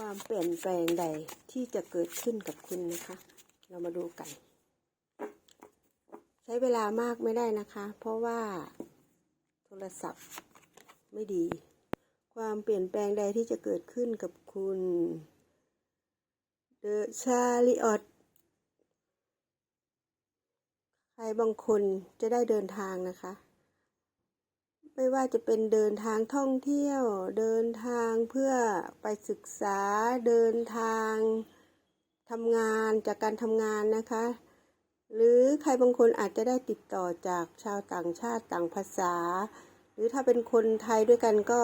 ความเปลี่ยนแปลงใดที่จะเกิดขึ้นกับคุณนะคะ เรามาดูกัน ใช้เวลามากไม่ได้นะคะ เพราะว่าโทรศัพท์ไม่ดี ความเปลี่ยนแปลงใดที่จะเกิดขึ้นกับคุณเดอะชาลิออตใครบางคนจะได้เดินทางนะคะ ไม่ว่าจะเป็นเดินทางท่องเที่ยว เดินทางเพื่อไปศึกษา เดินทางทำงานจากการทำงานนะคะ หรือใครบางคนอาจจะได้ติดต่อจากชาวต่างชาติต่างภาษา หรือถ้าเป็นคนไทยด้วยกันก็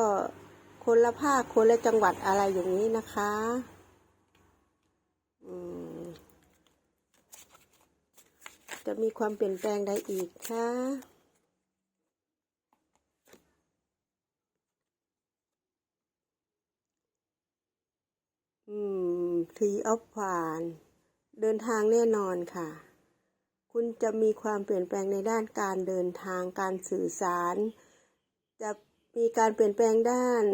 คนละภาคคนละจังหวัดอะไรอย่างนี้นะคะจะมีความเปลี่ยนแปลงใดอีกคะ อืมทีออฟผ่านเดินทางแน่นอนค่ะ คุณจะมีความเปลี่ยนแปลงในด้านการเดินทางการสื่อสาร จะมีการเปลี่ยนแปลงด้าน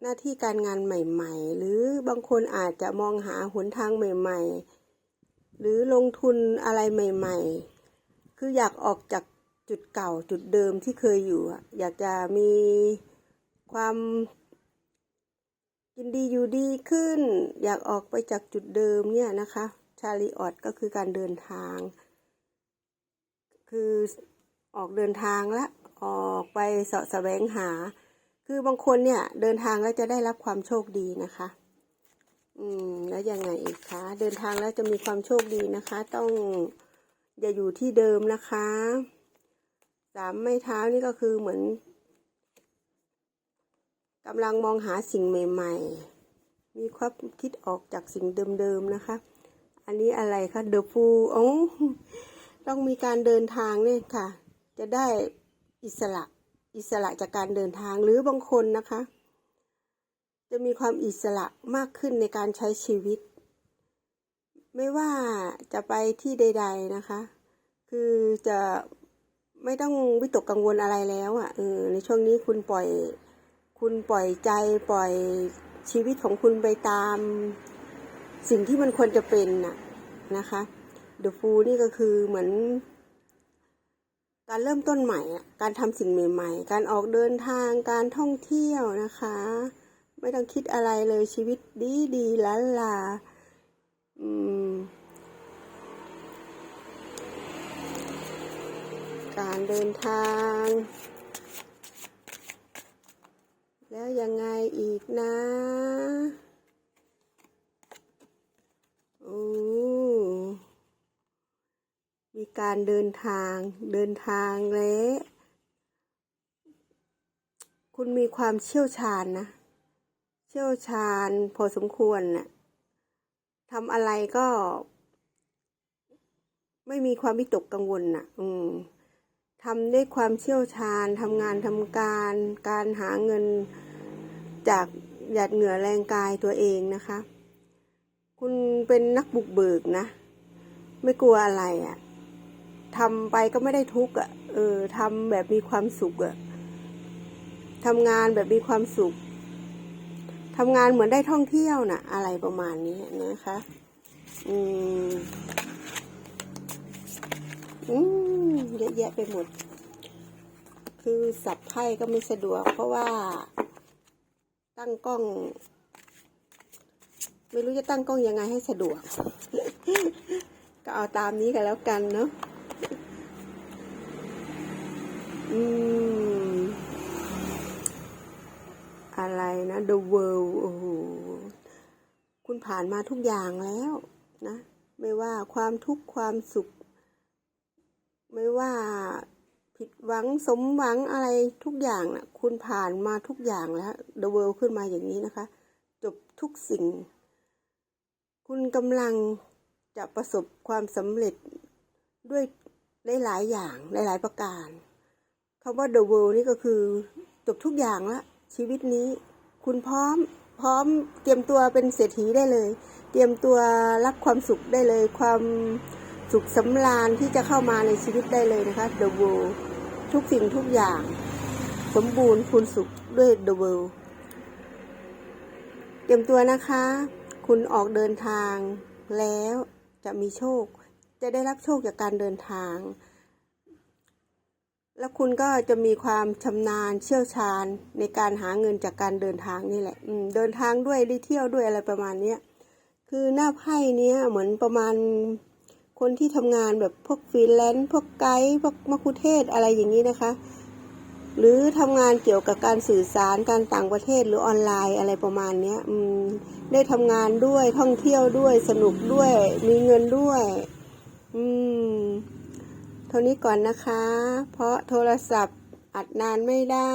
หน้าที่การงานใหม่ ๆ หรือบางคนอาจจะมองหาหนทางใหม่ ๆ หรือลงทุนอะไรใหม่ ๆ คืออยากออกจากจุดเก่าจุดเดิมที่เคยอยู่ อยากจะมีความ กินดีอยู่ดีขึ้น อยากออกไปจากจุดเดิมเนี่ยนะคะ ชาลีออดก็คือการเดินทาง คือออกเดินทางละออกไปเสาะแสวงหา คือบางคนเนี่ยเดินทางแล้วจะได้รับความโชคดีนะคะ อืมแล้วยังไงอีกคะเดินทางแล้วจะมีความโชคดีนะคะ ต้องอย่าอยู่ที่เดิมนะคะสามไม้เท้านี่ก็คือเหมือน กำลังมองหาสิ่งใหม่ ๆ มีความคิดออกจากสิ่งเดิมๆนะคะ อันนี้อะไรคะเดอะฟูโอ้ต้องมีการเดินทางเนี่ยค่ะ จะได้อิสระอิสระจากการเดินทางหรือบางคนนะคะ จะมีความอิสระมากขึ้นในการใช้ชีวิต ไม่ว่าจะไปที่ใด ๆนะคะ คือจะไม่ต้องวิตกกังวลอะไรแล้วอะ่ะเออในช่วงนี้คุณปล่อย คุณปล่อยใจปล่อยชีวิตของคุณไปตาม สิ่งที่มันควรจะเป็นน่ะนะคะ The Fool นี่ก็คือเหมือน การเริ่มต้นใหม่การทำสิ่งใหม่ ๆ การออกเดินทางการท่องเที่ยวนะคะ ไม่ต้องคิดอะไรเลยชีวิตดีดีล้านลาอืมการเดินทาง แล้วยังไงอีกนะโอ้มีการเดินทางเดินทางแล้วคุณมีความเชี่ยวชาญนะ เชี่ยวชาญพอสมควรน่ะทำอะไรก็ ไม่มีความวิตกกังวลน่ะ อืม ทำด้วยความเชี่ยวชาญทำงานทำการ การหาเงินจากหยาดเหงื่อแรงกายตัวเองนะคะ คุณเป็นนักบุกเบิกนะ ไม่กลัวอะไรอะ่ะทำไปก็ไม่ได้ทุกข์อะเออทำแบบมีความสุขอะทำงานแบบมีความสุขทำงานเหมือนได้ท่องเที่ยวน่ะ อะไรประมาณนี้นะคะ อืม อืมเยอะแยะไปหมด คือสับไพ่ก็ไม่สะดวก เพราะว่า ตั้งกล้อง ไม่รู้จะตั้งกล้องยังไงให้สะดวก ก็เอาตามนี้กันแล้วกันเนาะอืม อะไรนะ The World โอ้โหคุณผ่านมาทุกอย่างแล้วนะ ไม่ว่าความทุกข์ความสุข ไม่ว่าผิดหวังสมหวังอะไรทุกอย่างนะคุณผ่านมาทุกอย่างแล้ว The World ขึ้นมาอย่างนี้นะคะ จบทุกสิ่ง คุณกำลังจะประสบความสำเร็จด้วยหลายๆอย่างหลาย ๆ ประการคำว่า The World นี่ก็คือจบทุกอย่างละชีวิตนี้ คุณพร้อมพร้อมเตรียมตัวเป็นเศรษฐีได้เลย เตรียมตัวรับความสุขได้เลย ความ สุขสำราญที่จะเข้ามาในชีวิตได้เลยนะคะ The World ทุกสิ่งทุกอย่าง สมบูรณ์คุณสุขด้วย The World เตรียมตัวนะคะ คุณออกเดินทางแล้วจะมีโชค จะได้รับโชคจากการเดินทาง แล้วคุณก็จะมีความชำนาญเชี่ยวชาญในการหาเงินจากการเดินทางนี่แหละเดินทางด้วยได้เที่ยวด้วยอะไรประมาณนี้คือหน้าไพ่เนี้ยเหมือนประมาณ คนที่ทำงานแบบพวกฟรีแลนซ์พวกไกด์พวกมัคคุเทศก์อะไรอย่างนี้นะคะ หรือทำงานเกี่ยวกับการสื่อสารการต่างประเทศหรือออนไลน์อะไรประมาณเนี้ยได้ทำงานด้วยท่องเที่ยวด้วยสนุกด้วย มีเงินด้วย อืมเท่านี้ก่อนนะคะ เพราะโทรศัพท์อัดนานไม่ได้